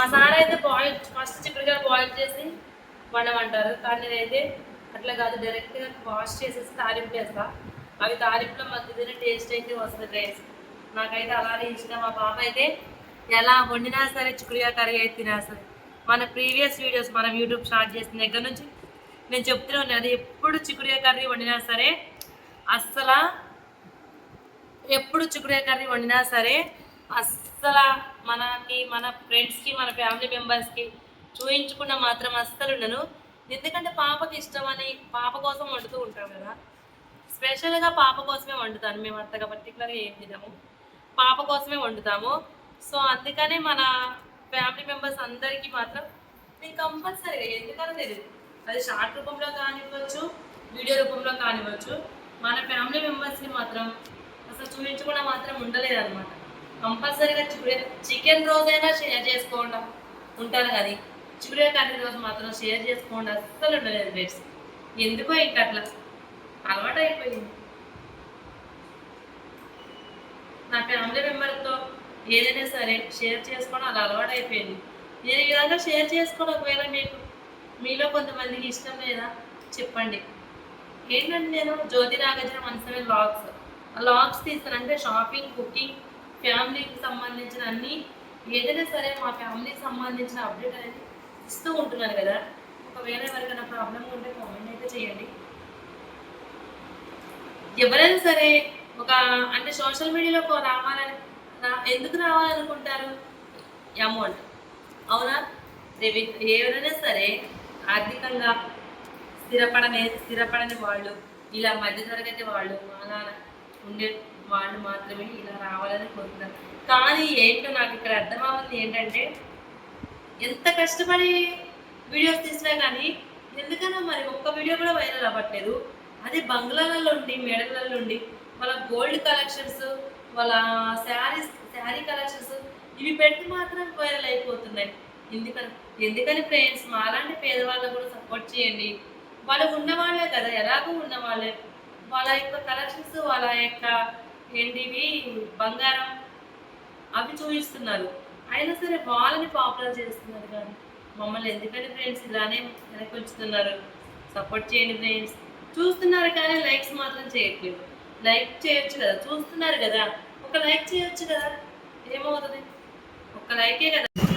మా సార్ అయితే boil first చిక్కుడుగా boil చేసి వండమంటారు. కానీ నేనైతే అట్లా కాదు డైరెక్ట్గా వాష్ చేసేసి తాలింపు వేస్తా. అవి తాలింపులో మధ్య టేస్ట్ అయితే వస్తుంది రైస్ నాకైతే అలానే ఇష్టం. మా పాప అయితే ఎలా వండినా సరే చిక్కుడుగా కర్రీ అయితే తినేస్తుంది. మన ప్రీవియస్ వీడియోస్ మనం యూట్యూబ్ స్టార్ట్ చేసిన దగ్గర నుంచి నేను చెప్తూనే ఉన్నాను ఎప్పుడు చిక్కుడుగా కర్రీ వండినా సరే అస్సలు ఎప్పుడు చిక్కుడుగా కర్రీ వండినా సరే అస్సలు మనకి మన ఫ్రెండ్స్కి మన ఫ్యామిలీ మెంబర్స్కి చూయించకుండా మాత్రం అస్సలు ఉండను ఎందుకంటే పాపకి ఇష్టమని పాప కోసం వండుతూ ఉంటాం కదా. స్పెషల్గా పాప కోసమే వండుతాను మేము అంతగా పర్టికులర్గా ఏం తినము. పాప కోసమే వండుతాము. సో అందుకనే మన ఫ్యామిలీ మెంబర్స్ అందరికీ మాత్రం నేను కంపల్సరీగా ఎందుకని తెలియదు అది షార్ట్ రూపంలో కానివ్వచ్చు వీడియో రూపంలో కానివ్వచ్చు మన ఫ్యామిలీ మెంబర్స్ని మాత్రం అసలు చూపించకుండా మాత్రం ఉండలేదన్నమాట. కంపల్సరీగా చికెన్ చికెన్ రోజైనా షేర్ చేసుకోండి. ఉంటాను కానీ చికెన్ కర్రీ రోజు మాత్రం షేర్ చేసుకోండి. అస్సలు ఉండలేదు ఫ్రెండ్స్. ఎందుకో ఇంకా అట్లా అలవాటు అయిపోయింది నా ఫ్యామిలీ మెంబర్తో ఏదైనా సరే షేర్ చేసుకోవడం అలా అలవాటు అయిపోయింది నేను ఈ విధంగా షేర్ చేసుకోవడం ఒకవేళ మీకు మీలో కొంతమందికి ఇష్టం లేదా? చెప్పండి. ఏంటంటే నేను జ్యోతి నాగార్జున మనసమే లాగ్స్ లాగ్స్ తీస్తాను అంటే షాపింగ్ కుకింగ్ ఫ్యామిలీకి సంబంధించిన అన్ని ఏదైనా సరే మా ఫ్యామిలీకి సంబంధించిన అప్డేట్ అనేది ఇస్తూ ఉంటున్నాను కదా. ఒకవేళ ఎవరికైనా ప్రాబ్లం ఉంటే కామెంట్ అయితే చేయండి. ఎవరైనా సరే ఒక అంటే సోషల్ మీడియాలో రావాలని రా- ఎందుకు రావాలనుకుంటారు? అమౌంట్. అవునా? రేవి ఎవరైనా సరే ఆర్థికంగా స్థిరపడనే స్థిరపడని వాళ్ళు ఇలా మధ్యతరగతి వాళ్ళు అలా ఉండే వాళ్ళు మాత్రమే ఇలా రావాలని కోరుతున్నారు కానీ ఏంటో నాకు ఇక్కడ అర్థమవుతుంది ఏంటంటే ఎంత కష్టపడి వీడియోస్ తీసినా కానీ ఎందుకన్నా మరి ఒక్క వీడియో కూడా వైరల్ అవ్వట్లేదు. అదే బంగ్లాలలో ఉండి మెడలలో ఉండి వాళ్ళ గోల్డ్ కలెక్షన్స్ వాళ్ళ శారీస్ శారీ కలెక్షన్స్ ఇవి పెట్టి మాత్రం వైరల్ అయిపోతున్నాయి. ఎందుకని ఎందుకని ఫ్రెండ్స్ మాలాంటి పేదవాళ్ళకు కూడా సపోర్ట్ చేయండి. వాళ్ళు ఉన్నవాళ్ళే కదా ఎలాగో ఉన్నవాళ్ళే. వాళ్ళ యొక్క కలెక్షన్స్ వాళ్ళ యొక్క ఏంటివి? బంగారం. అవి చూపిస్తున్నారు అయినా సరే వాళ్ళని పాపులర్ చేస్తున్నారు కానీ మమ్మల్ని ఎందుకని ఫ్రెండ్స్ ఇలానే వెనకొచ్చుతున్నారు సపోర్ట్ చేయండి ఫ్రెండ్స్ చూస్తున్నారు కానీ లైక్స్ మాత్రం చేయట్లేదు. లైక్ చేయొచ్చు కదా. చూస్తున్నారు కదా. ఒక లైక్ చేయొచ్చు కదా. ఏమవుతుంది? ఒక లైకే కదా.